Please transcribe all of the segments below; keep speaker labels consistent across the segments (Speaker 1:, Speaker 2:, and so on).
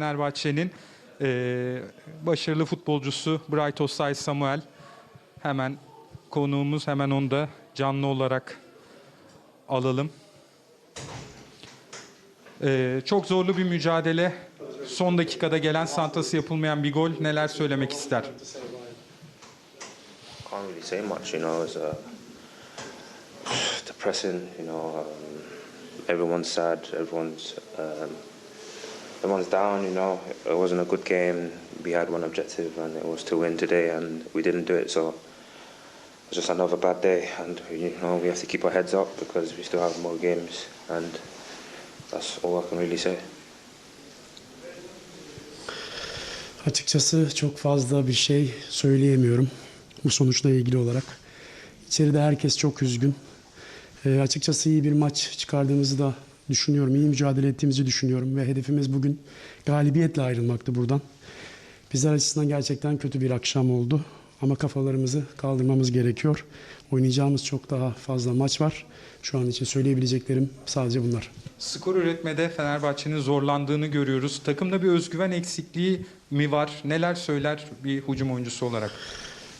Speaker 1: Fenerbahçe'nin eee, başarılı futbolcusu Bright Osay Samuel. Hemen konuğumuz hemen onu da canlı olarak alalım. Eee, çok zorlu bir mücadele. Son dakikada gelen santası yapılmayan bir gol. Neler söylemek ister?
Speaker 2: Can't really say much, you know. It's uh, depressing, you know. Um, everyone's sad. Everyone's um, everyone's down, you know. It wasn't a good game. We had one objective, and it was to win today, and we didn't do it. So it's just another bad day, and you know we have to keep our heads up because we still have more games, and that's all I can really say.
Speaker 3: Açıkçası çok fazla bir şey söyleyemiyorum bu sonuçla ilgili olarak. İçeride herkes çok üzgün. Ee, açıkçası iyi bir maç çıkardığımızı da düşünüyorum. İyi mücadele ettiğimizi düşünüyorum ve hedefimiz bugün galibiyetle ayrılmaktı buradan. Bizler açısından gerçekten kötü bir akşam oldu. Ama kafalarımızı kaldırmamız gerekiyor. Oynayacağımız çok daha fazla maç var. Şu an için söyleyebileceklerim sadece bunlar.
Speaker 1: Skor üretmede Fenerbahçe'nin zorlandığını görüyoruz. Takımda bir özgüven eksikliği mi var? Neler söyler bir hücum oyuncusu olarak?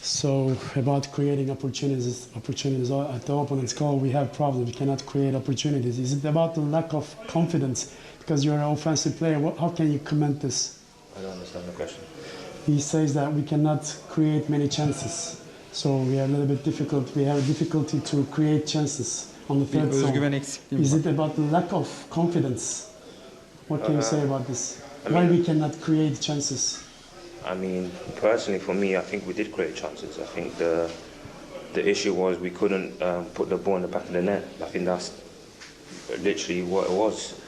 Speaker 3: So about creating opportunities, opportunities uh, at the opponent's goal, we have problems. We cannot create opportunities. Is it about the lack of confidence? Because you're an offensive player, what, how can you comment this?
Speaker 2: I don't understand the question.
Speaker 3: He says that we cannot create many chances. So we are a little bit difficult. We have difficulty to create chances on the third zone.
Speaker 1: özgüven eksikliği mi
Speaker 3: Is it about the lack of confidence? What can you uh, say about this? Why we cannot create chances?
Speaker 2: I mean, personally, for me, I think we did create chances. I think the the issue was we couldn't um, put the ball in the back of the net. I think that's literally what it was.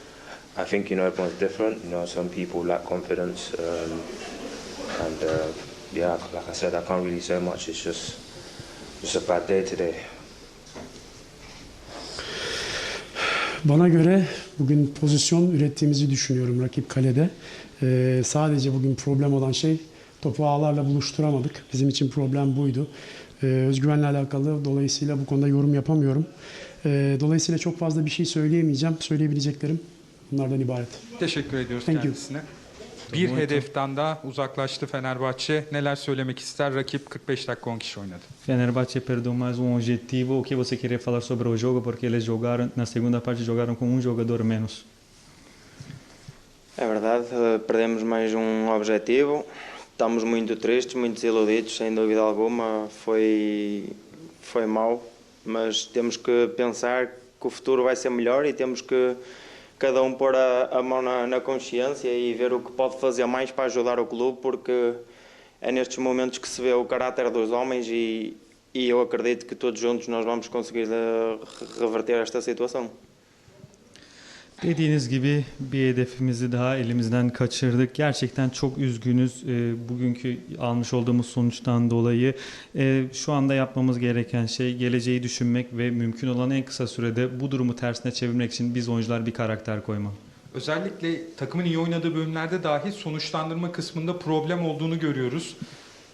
Speaker 2: I think you know everyone's different. You know, some people lack confidence, um, and uh, yeah, like I said, I can't really say much. It's just just a bad day today.
Speaker 3: Bana göre bugün pozisyon ürettiğimizi düşünüyorum rakip kalede. Ee, sadece bugün problem olan şey topu ağlarla buluşturamadık. Bizim için problem buydu. Ee, özgüvenle alakalı dolayısıyla bu konuda yorum yapamıyorum. Ee, dolayısıyla çok fazla bir şey söyleyemeyeceğim. Söyleyebileceklerim bunlardan ibaret.
Speaker 1: Teşekkür ediyoruz
Speaker 3: Thank you.
Speaker 1: Bir hedeften daha uzaklaştı Fenerbahçe. Neler söylemek ister? Rakip 45 dakika 10 kişi oynadı.
Speaker 4: Fenerbahçe perdeu mais um objetivo. O que você queria falar sobre o jogo? Porque eles jogaram, na segunda parte jogaram com um jogador menos.
Speaker 5: É verdade, eh, perdemos mais um objetivo. Estamos muito tristes, muito desiludidos, sem dúvida alguma. Foi, foi mau, mas temos que pensar que o futuro vai ser melhor e temos que cada um pôr a, a mão na, na consciência e ver o que pode fazer mais para ajudar o clube, porque é nestes momentos que se vê o caráter dos homens e, e eu acredito que todos juntos nós vamos conseguir eh, reverter esta situação.
Speaker 4: Dediğiniz gibi bir hedefimizi daha elimizden kaçırdık. Gerçekten çok üzgünüz e, bugünkü almış olduğumuz sonuçtan dolayı. E, şu anda yapmamız gereken şey geleceği düşünmek ve mümkün olan en kısa sürede bu durumu tersine çevirmek için biz oyuncular bir karakter koymak.
Speaker 1: Özellikle takımın iyi oynadığı bölümlerde dahi sonuçlandırma kısmında problem olduğunu görüyoruz.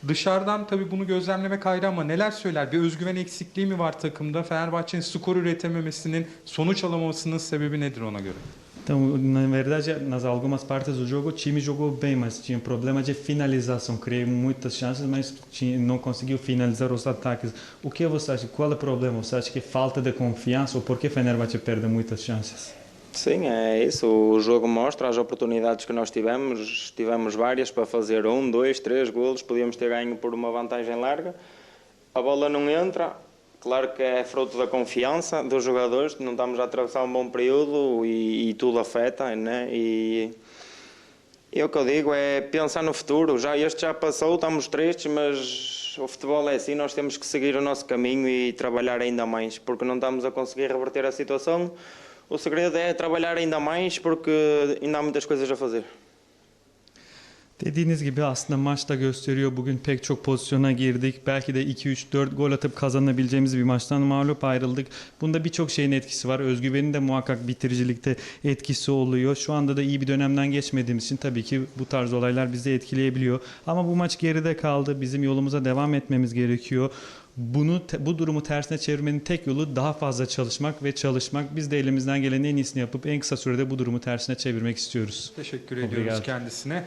Speaker 1: Dışarıdan tabii bunu gözlemlemek ayrı ama neler söyler? Bir özgüven eksikliği mi var takımda? Fenerbahçe'nin skor üretememesinin, sonuç alamamasının sebebi nedir ona göre?
Speaker 4: Então, na verdade, nas algumas partes do jogo, o time jogou bem, mas tinha problema de finalização. Criei muitas chances, mas tinha, não conseguiu finalizar os ataques. O que você acha? Qual é o problema? Você acha que falta de confiança ou por que Fenerbahçe perde muitas chances?
Speaker 5: Sim, é isso. O jogo mostra as oportunidades que nós tivemos. Tivemos várias para fazer um, dois, três golos. Podíamos ter ganho por uma vantagem larga. A bola não entra. Claro que é fruto da confiança dos jogadores. Não estamos a atravessar um bom período e, e tudo afeta, né? E, e o que eu digo é pensar no futuro. Já este já passou, estamos tristes, mas o futebol é assim. Nós temos que seguir o nosso caminho e trabalhar ainda mais, porque não estamos a conseguir reverter a situação. O segredo é trabalhar ainda mais, porque ainda há muitas coisas a fazer.
Speaker 4: Dediğiniz gibi aslında maç da gösteriyor. Bugün pek çok pozisyona girdik. Belki de 2-3-4 gol atıp kazanabileceğimiz bir maçtan mağlup ayrıldık. Bunda birçok şeyin etkisi var. Özgüvenin de muhakkak bitiricilikte etkisi oluyor. Şu anda da iyi bir dönemden geçmediğimiz için tabii ki bu tarz olaylar bizi etkileyebiliyor. Ama bu maç geride kaldı. Bizim yolumuza devam etmemiz gerekiyor. Bunu bu durumu tersine çevirmenin tek yolu daha fazla çalışmak ve çalışmak. Biz de elimizden gelenin en iyisini yapıp en kısa sürede bu durumu tersine çevirmek istiyoruz.
Speaker 1: Teşekkür
Speaker 4: Obrigado.
Speaker 1: ediyoruz kendisine.